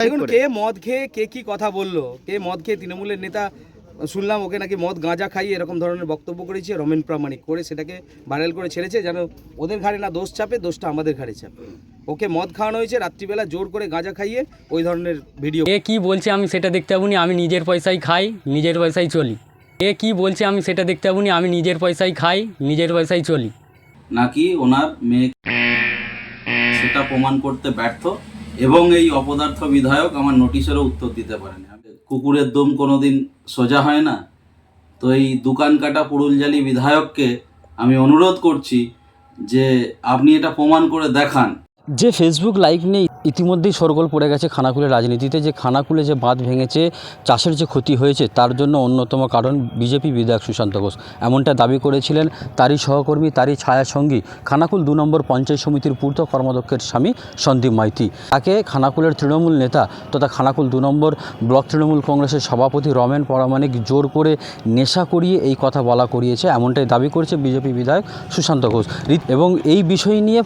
দেখুন কে মদ খেয়ে কে কি কথা বলল কে মদ খেয়ে তৃণমূলের নেতা শুনলাম ওকে নাকি মদ গাঁজা খাইয়ে এরকম ধরনের বক্তব্য করেছে রমেন প্রামাণিক করে সেটাকে ভাইরাল করে ছেড়েছে যেন ওদের ঘাড়ে না দোষ চাপে দোষটা আমাদের ঘাড়ে চাপে। ওকে মদ খাওয়ানো হয়েছে রাত্রিবেলা জোর করে গাঁজা খাইয়ে ওই ধরনের ভিডিও এ কি বলছে আমি সেটা দেখতে পাবনি আমি নিজের পয়সায় খাই নিজের পয়সায় চলি। এ কি বলছে আমি সেটা দেখতে পাবনি আমি নিজের পয়সায় খাই নিজের পয়সায় চলি। নাকি ওনার মেয়ে সেটা প্রমাণ করতে ব্যর্থ? এবং এই অপদার্থ বিধায়ক আমার নোটিশেরও উত্তর দিতে পারেনি। কুকুরের দম কোনোদিন সোজা হয় না। তো এই দোকান কাটা পুরুলজালি বিধায়ককে আমি অনুরোধ করছি যে আপনি এটা প্রমাণ করে দেখান। যে ফেসবুক লাইভ নিয়ে ইতিমধ্যেই সরগোল পড়ে গেছে খানাকুলের রাজনীতিতে। যে খানাকুলে যে বাঁধ ভেঙেছে, চাষের যে ক্ষতি হয়েছে, তার জন্য অন্যতম কারণ বিজেপি বিধায়ক সুশান্ত ঘোষ। এমনটা দাবি করেছিলেন তারই সহকর্মী, তারই ছায়াসঙ্গী খানাকুল দু নম্বর পঞ্চায়েত সমিতির পূর্ত কর্মাধ্যক্ষের স্বামী সন্দীপ মাইতি। তাকে খানাকুলের তৃণমূল নেতা তথা খানাকুল দু নম্বর ব্লক তৃণমূল কংগ্রেসের সভাপতি রমেন পরামানিক জোর করে নেশা করিয়ে এই কথা বলা করিয়েছে, এমনটাই দাবি করেছে বিজেপি বিধায়ক সুশান্ত ঘোষ। এবং এই বিষয় নিয়ে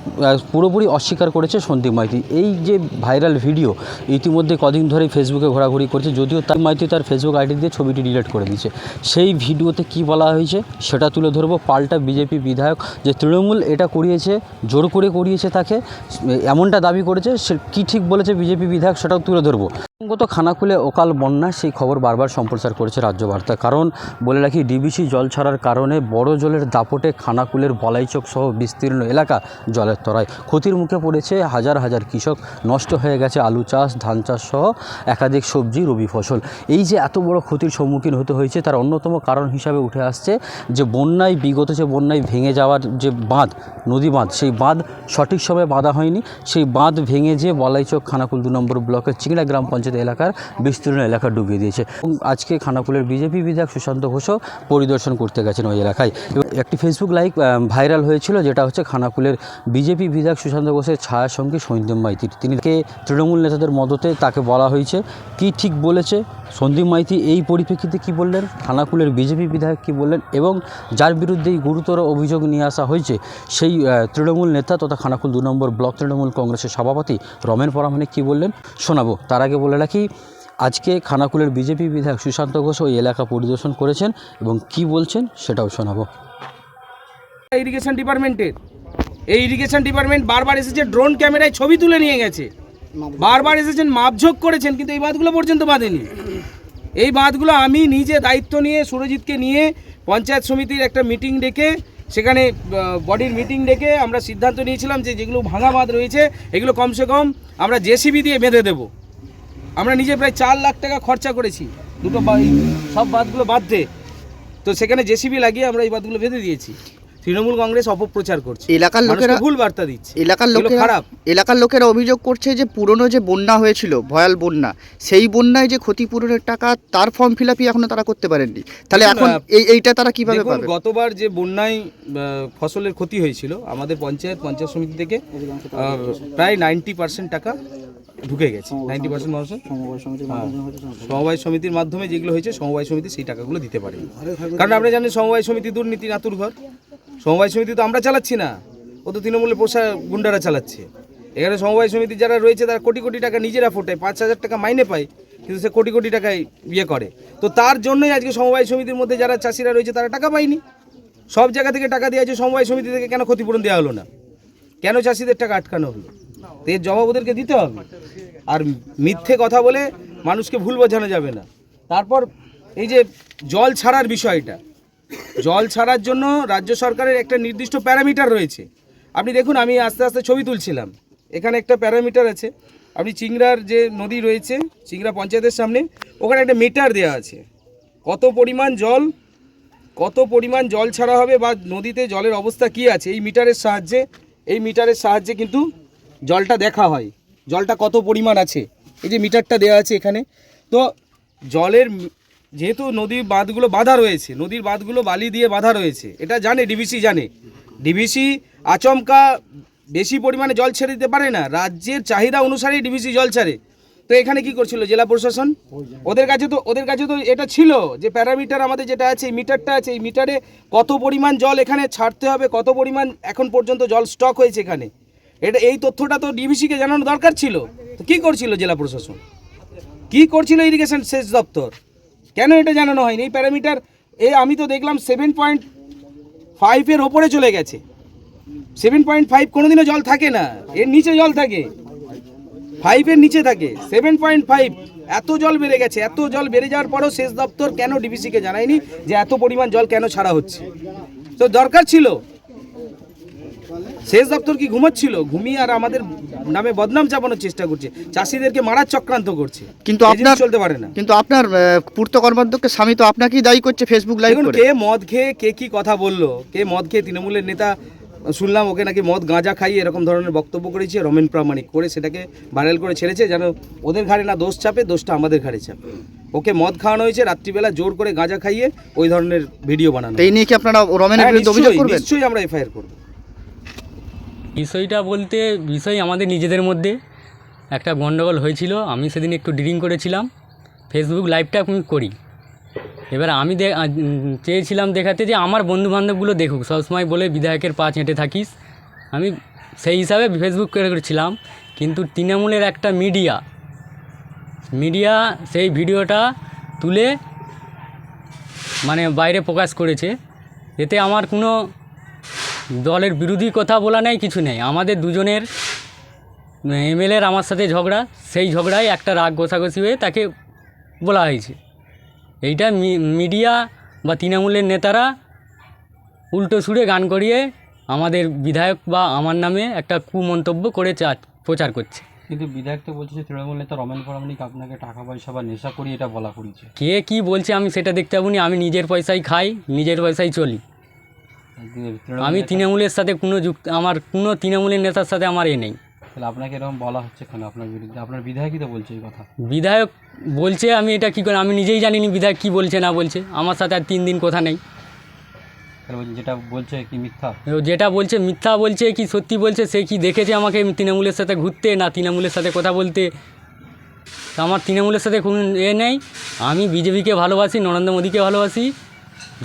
পুরোপুরি অস্বীকার করেছে সন্দীপ মাইতি। এই যে ভাইরাল ভিডিও, ইতিমধ্যে কদিন ধরেই ফেসবুকে ঘোরাঘুরি করছে, যদিও তার মাইতি তার ফেসবুক আইডি দিয়ে ছবিটি ডিলিট করে দিয়েছে। সেই ভিডিওতে কি বলা হয়েছে সেটা তুলে ধরবো। পাল্টা বিজেপি বিধায়ক যে তৃণমূল এটা করিয়েছে, জোর করে করিয়েছে তাকে, এমনটা দাবি করেছে, সে কী ঠিক বলেছে বিজেপি বিধায়ক সেটাও তুলে ধরবো। গত খানাকুলে অকাল বন্যা সেই খবর বারবার সম্প্রচার করেছে রাজ্য বার্তা কারণ বলে রাখি, ডিবিসি জল ছাড়ার কারণে বড় জলের দাপটে খানাকুলের বলাইচক সহ বিস্তীর্ণ এলাকা জলের তরায়। ক্ষতির মুখে পড়েছে হাজার হাজার কৃষক, নষ্ট হয়ে গেছে আলু চাষ, ধান চাষ সহ একাধিক সবজি, রবি ফসল। এই যে এত বড় ক্ষতির সম্মুখীন হতে হয়েছে, তার অন্যতম কারণ হিসাবে উঠে আসছে যে বন্যায় বিগত যে বন্যায় ভেঙে যাওয়ার যে বাঁধ, নদী বাঁধ, সেই বাঁধ সঠিক সময়ে বাঁধা হয়নি। সেই বাঁধ ভেঙে যে বলাইচক খানাকুল দু নম্বর ব্লকের চিংড়া গ্রাম পঞ্চায়েত এলাকার বিস্তীর্ণ এলাকা ডুবিয়ে দিয়েছে। এবং আজকে খানাকুলের বিজেপি বিধায়ক সুশান্ত ঘোষও পরিদর্শন করতে গেছেন ওই এলাকায়। এবং একটি ফেসবুক লাইভ ভাইরাল হয়েছিল, যেটা হচ্ছে খানাকুলের বিজেপি বিধায়ক সুশান্ত ঘোষের ছায়া সঙ্গী সন্দীপ মাইতির। তিনি তৃণমূল নেতাদের মদতে তাকে বলা হয়েছে। কি ঠিক বলেছে? সন্দীপ মাইতি এই পরিপ্রেক্ষিতে কি বললেন? খানাকুলের বিজেপি বিধায়ক কি বললেন? এবং যার বিরুদ্ধে এই গুরুতর অভিযোগ নিয়ে আসা হয়েছে, সেই তৃণমূল নেতা তথা খানাকুল দু নম্বর ব্লক তৃণমূল কংগ্রেসের সভাপতি রমেন পরামানিক কি বললেন? শোনাবো। তার আগে বলে রাখি, আজকে খানাকুলের বিজেপি বিধায়ক সুশান্ত ঘোষ ওই এলাকা পরিদর্শন করেছেন এবং কি বলছেন সেটাও শোনাবো। ইরিগেশন ডিপার্টমেন্টের, এই ইরিগেশন ডিপার্টমেন্ট বারবার এসেছে ড্রোন ক্যামেরায় ছবি তুলে নিয়ে গেছে। বারবার এসেছেন, মাপঝোক করেছেন, কিন্তু এই বাঁধগুলো পর্যন্ত বাঁধেনি। এই বাঁধগুলো আমি নিজে দায়িত্ব নিয়ে, সুরজিৎকে নিয়ে পঞ্চায়েত সমিতির একটা মিটিং ডেকে, সেখানে বডির মিটিং ডেকে আমরা সিদ্ধান্ত নিয়েছিলাম যে যেগুলো ভাঙা বাঁধ রয়েছে, এগুলো কমসে কম আমরা জেসিবি দিয়ে বেঁধে দেবো। আমরা নিজে প্রায় চার লাখ টাকা খরচা করেছি। দুটো সব বাঁধগুলো বাঁধতে। তো সেখানে জেসিবি লাগিয়ে আমরা এই বাঁধগুলো বেঁধে দিয়েছি। তৃণমূল কংগ্রেস অপপ্রচার করছে। এলাকার লোকেরা ভুল বার্তা দিচ্ছে। এলাকার লোকেরা খারাপ। এলাকার লোকেরা অভিযোগ করছে যে পুরনো যে বন্যা হয়েছিল ভয়াল বন্যা সেই বন্যায় যে ক্ষতিপূরণের টাকা তার ফর্ম ফিল আপই এখনও তারা করতে পারেননি। তাহলে এখন এই এইটা তারা কীভাবে পাবে? গতবার যে বন্যায় ফসলের ক্ষতি হয়েছিল আমাদের পঞ্চায়েত পঞ্চায়েত সমিতি থেকে প্রায় নাইনটি পার্সেন্ট টাকা ঢুকে গেছে। নাইনটি পার্সেন্ট মানুষের সমবায় সমিতির মাধ্যমে যেগুলো হয়েছে সমবায় সমিতি সেই টাকাগুলো দিতে পারেনি। কারণ আপনি জানেন সমবায় সমিতি দুর্নীতি নাতুর ঘর। সমবায় সমিতি তো আমরা চালাচ্ছি না। ও তো তৃণমূলের পোষা গুন্ডারা চালাচ্ছে। এখানে সমবায় সমিতি যারা রয়েছে, তারা কোটি কোটি টাকা নিজেরা ফোটায়, পাঁচ হাজার টাকা মাইনে পায়, কিন্তু সে কোটি কোটি টাকায় ইয়ে করে। তো তার জন্যই আজকে সমবায় সমিতির মধ্যে যারা চাষিরা রয়েছে, তারা টাকা পায়নি। সব জায়গা থেকে টাকা দেওয়া আছে সমবায় সমিতি থেকে কেন ক্ষতিপূরণ দেওয়া হলো না? কেন চাষিদের টাকা আটকানো হলো? তো এর জবাব ওদেরকে দিতে হবে। আর মিথ্যে কথা বলে মানুষকে ভুল বোঝানো যাবে না। তারপর এই যে জল ছাড়ার বিষয়টা জল ছাড়ার জন্য রাজ্য সরকারের একটা নির্দিষ্ট প্যারামিটার রয়েছে। আপনি দেখুন, আমি আস্তে আস্তে ছবি তুলছিলাম। এখানে একটা প্যারামিটার আছে। আপনি চিংড়ার যে নদী রয়েছে, চিংড়া পঞ্চায়েতের সামনে, ওখানে একটা মিটার দেওয়া আছে। কত পরিমাণ জল, কত পরিমাণ জল ছাড়া হবে বা নদীতে জলের অবস্থা কি আছে, এই মিটারের সাহায্যে, এই মিটারের সাহায্যে কিন্তু জলটা দেখা হয়। জলটা কত পরিমাণ আছে, এই যে মিটারটা দেওয়া আছে এখানে। তো জলের যেহেতু নদীর বাঁধগুলো বাঁধা রয়েছে, নদীর বাঁধগুলো বালি দিয়ে বাঁধা রয়েছে, এটা জানে ডিবিসি জানে। ডিবিসি আচমকা বেশি পরিমাণে জল ছেড়ে দিতে পারে না, রাজ্যের চাহিদা অনুসারেই ডিবিসি জল ছাড়ে। তো এখানে কি করছিল জেলা প্রশাসন? ওদের কাছে তো, ওদের কাছে তো এটা ছিল যে প্যারামিটার আমাদের যেটা আছে, এই মিটারটা আছে, এই মিটারে কত পরিমাণ জল এখানে ছাড়তে হবে, কত পরিমাণ এখন পর্যন্ত জল স্টক হয়েছে এখানে। এটা, এই তথ্যটা তো ডিবিসিকে জানানো দরকার ছিল। তো কী করছিল জেলা প্রশাসন? কি করছিল ইরিগেশন সেচ দপ্তর? কেন এটা জানানো হয়নি? এই প্যারামিটার এ আমি তো দেখলাম সেভেন পয়েন্ট ফাইভের ওপরে চলে গেছে। সেভেন পয়েন্ট ফাইভ কোনোদিনও জল থাকে না। এর নিচে জল থাকে। ফাইভের নিচে থাকে। সেভেন পয়েন্ট ফাইভ এত জল বেড়ে গেছে। এত জল বেড়ে যাওয়ার পরও সেচ দপ্তর কেন ডিবিসিকে জানায়নি যে এত পরিমাণ জল কেন ছাড়া হচ্ছে? তো দরকার ছিল। সেচ দপ্তর কি ঘুমাচ্ছিল? ঘুমিয়ে আর আমাদের নামে বদনাম চাপানোর চেষ্টা করছে। চাষিদেরকে মারার চক্রান্ত করছে। কিন্তু আপনার চলতে পারে না। কিন্তু আপনার পূর্ত কর্মাধ্যক্ষের স্বামী তো আপনাকেই দায়ী করছে ফেসবুক লাইভ করে। কে মদ খেয়ে কে কি কথা বলল কে মদ খেয়ে তৃণমূলের নেতা শুনলাম ওকে নাকি মদ গাঁজা খাইয়ে এরকম ধরনের বক্তব্য করেছে রমেন প্রামাণিক করে সেটাকে ভাইরাল করে ছেড়েছে যেন ওদের ঘাড়ে না দোষ চাপে দোষটা আমাদের ঘাড়ে চাপে। ওকে মদ খাওয়ানো হয়েছে রাত্রিবেলা জোর করে গাঁজা খাইয়ে ওই ধরনের ভিডিও বানানো এই নিয়ে কি আপনারা রমেনের হ্যাঁ, বিরুদ্ধে অভিযোগ করবেন? নিশ্চয়ই আমরা এফআইআর করব। বিষয়টা বলতে, বিষয় আমাদের নিজেদের মধ্যে। একটা গণ্ডগোল হয়েছিল, আমি সেদিন একটু ড্রিঙ্ক করেছিলাম। ফেসবুক লাইভটা আমি করি। এবার আমি চেয়েছিলাম দেখাতে যে আমার বন্ধু বান্ধবগুলো দেখুক, সবসময় বলে, বিধায়কের পা হেঁটে থাকিস। আমি সেই হিসাবে ফেসবুক করে করেছিলাম, কিন্তু তৃণমূলের একটা মিডিয়া মিডিয়া সেই ভিডিওটা তুলে মানে বাইরে প্রকাশ করেছে। এতে আমার কোনো দলের বিরোধী কথা বলা নেই কিছু নেই। আমাদের দুজনের এমএলএর আমার সাথে ঝগড়া সেই ঝগড়ায় একটা রাগ গোছাগছি হয়ে তাকে বলা হয়েছে। এইটা মি- মিডিয়া বা তৃণমূলের নেতারা উল্টো সুরে গান করিয়ে আমাদের বিধায়ক বা আমার নামে একটা কুমন্তব্য করে চা- প্রচার করছে। কিন্তু বিধায়ক তো বলছে যে তৃণমূল নেতা রমেন প্রামাণিক আপনাকে টাকা পয়সা বা নেশা করি এটা বলা করেছে। কে কি বলছে আমি সেটা দেখতে পাবনি আমি নিজের পয়সায় খাই নিজের পয়সায় চলি। আমি তৃণমূলের সাথে কোনো যুক্ত আমার কোনো তৃণমূলের নেতার সাথে আমার এ নেই। তাহলে আপনাকে এরকম বলা হচ্ছে কেন? আপনার বিরুদ্ধে আপনার বিধায়কই তো বলছে এই কথা? বিধায়ক বলছে আমি এটা কী করে আমি নিজেই জানিনি বিধায়ক কী বলছে না বলছে। আমার সাথে আর তিন দিন কথা নেই। যেটা বলছে কি মিথ্যা? যেটা বলছে মিথ্যা বলছে কি সত্যি বলছে সে কি দেখেছে আমাকে তৃণমূলের সাথে ঘুরতে না তৃণমূলের সাথে কথা বলতে? তা আমার তৃণমূলের সাথে কোনো এ নেই। আমি বিজেপিকে ভালোবাসি নরেন্দ্র মোদীকে ভালোবাসি।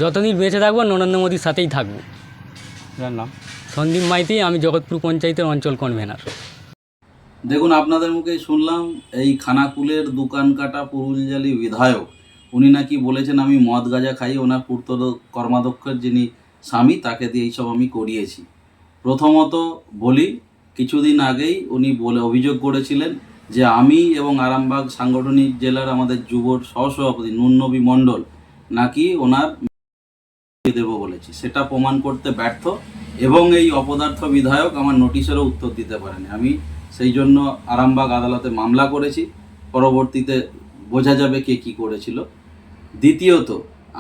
যতদিন বেঁচে থাকব নরেন্দ্র মোদীর সাথেই থাকব। নাম? সন্দীপ মাইতি আমি জগৎপুর পঞ্চায়েতের অঞ্চল কনভেনার দেখুন আপনাদের মুখেই শুনলাম এই খানাকুলের দোকান কাটা পুরুলজালি বিধায়ক উনি নাকি বলেছেন আমি মদ গাঁজা খাই। ওনার পূর্ত কর্মাধ্যক্ষের যিনি স্বামী তাকে দিয়ে এইসব আমি করিয়েছি। প্রথমত বলি কিছুদিন আগেই উনি বলে অভিযোগ করেছিলেন যে আমি এবং আরামবাগ সাংগঠনিক জেলার আমাদের যুবর সহসভাপতি নুননবী মণ্ডল নাকি ওনার দেবো বলেছি। সেটা প্রমাণ করতে ব্যর্থ এবং এই অপদার্থ বিধায়ক আমার নোটিশেরও উত্তর দিতে পারেনি। আমি সেই জন্য আরামবাগ আদালতে মামলা করেছি। পরবর্তীতে বোঝা যাবে কে কি করেছিল। দ্বিতীয়ত,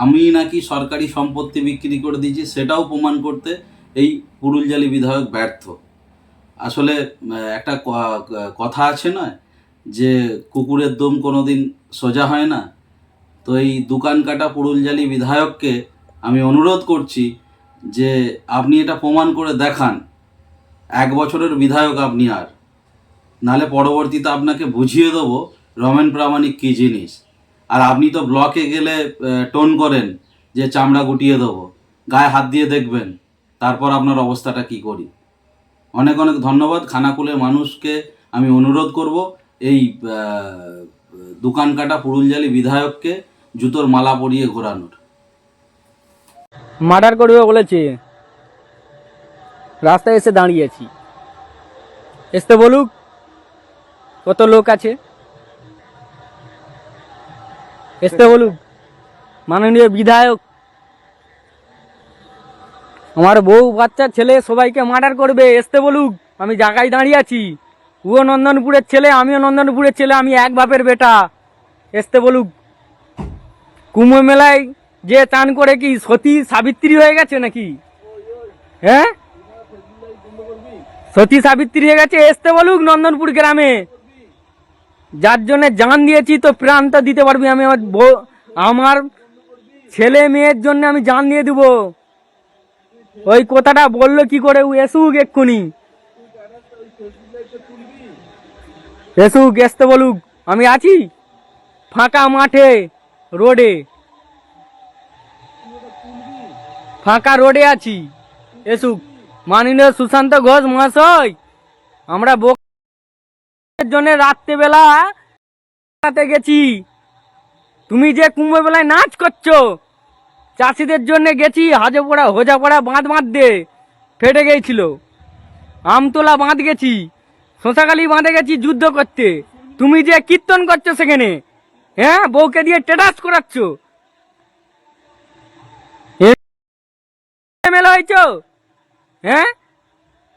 আমি নাকি সরকারি সম্পত্তি বিক্রি করে দিয়েছি, সেটাও প্রমাণ করতে এই পুরুলজালি বিধায়ক ব্যর্থ। আসলে একটা কথা আছে না, যে কুকুরের দম কোনোদিন সোজা হয় না? তো এই দোকান কাটা পুরুলজালি বিধায়ককে আমি অনুরোধ করছি যে আপনি এটা প্রমাণ করে দেখান। এক বছরের বিধায়ক আপনি আর। নালে পরবর্তীতে আপনাকে বুঝিয়ে দেবো রমেন প্রামাণিক কী জিনিস। আর আপনি তো ব্লকে গেলে টোন করেন যে চামড়া গুটিয়ে দেবো। গায়ে হাত দিয়ে দেখবেন, তারপর আপনার অবস্থাটা কি করি। অনেক অনেক ধন্যবাদ, খানাকুলের মানুষকে আমি অনুরোধ করব এই দোকান কাটা পুরুলজালি বিধায়ককে জুতোর মালা পরিয়ে ঘোরানোর। মার্ডার করবে বলেছে। রাস্তায় এসে দাঁড়িয়েছি এসতে বলুক, কত লোক আছে? এসতে বলুক, মাননীয় বিধায়ক, আমার বউ, বাচ্চা, ছেলে, সবাইকে মার্ডার করবে। এসতে বলুক, আমি জায়গায় দাঁড়িয়ে আছি। ও নন্দনপুরের ছেলে, আমিও নন্দনপুরের ছেলে, আমি এক বাপের বেটা। এসতে বলুক, কুম্ভ মেলায় যে চান করে কি সতী সাবিত্রী হয়ে গেছে নাকি? হ্যাঁ? সতী সাবিত্রী হয়ে গেছে আসতে বলুক নন্দনপুর গ্রামে। যার জন্য জান দিয়েছি, তো প্রাণটা দিতে পারবি, আমি আমার আমার ছেলে মেয়ের জন্য আমি জান দিয়ে দিব। ওই কথাটা বলল কি করে? ও এসুক এক্ষুনি। এসুক আসতে বলুক। আমি আছি ফাঁকা মাঠে, রোডে। ফাঁকা রোডে আছি। এসুক মাননীয় সুশান্ত ঘোষ মহাশয়, আমরা জন্য রাত্রেবেলা গেছি। তুমি যে কুম্ভ বেলায় নাচ করছ, চাষিদের জন্য গেছি হাজে পড়া হোজা পড়া বাঁধ বাঁধতে ফেটে গিয়েছিল আমতলা বাঁধ গেছি শোষাকালি বাঁধে গেছি যুদ্ধ করতে। তুমি যে কীর্তন করছ সেখানে হ্যাঁ? বউকে দিয়ে টেটাস করাচ্ছ মেলা হয়েছ হ্যাঁ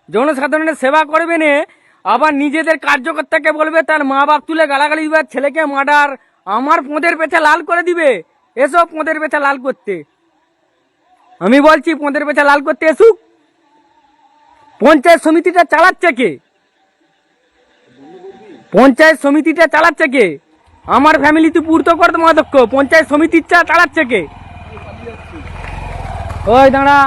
জনসাধারণের সেবা করবে না, আবার নিজেদের কার্যকর্তাকে বলবে, তার মা বাপ তুলে গালাগালি দিবে ছেলেকে মার্ডার আমার পোঁদের পেছে লাল করে দিবে। এসো পোঁদের পেছে লাল করতে। আমি বলছি, পোঁদের পেছে লাল করতে এসুক পঞ্চায়েত সমিতিটা চালাচ্ছে কে? পঞ্চায়েত সমিতিটা চালাচ্ছে কে? আমার ফ্যামিলিতে পূর্তকর্তা মাধ্যক্ষ পঞ্চায়েত সমিতিটা চালাচ্ছে কে? ওই দাঁড়া।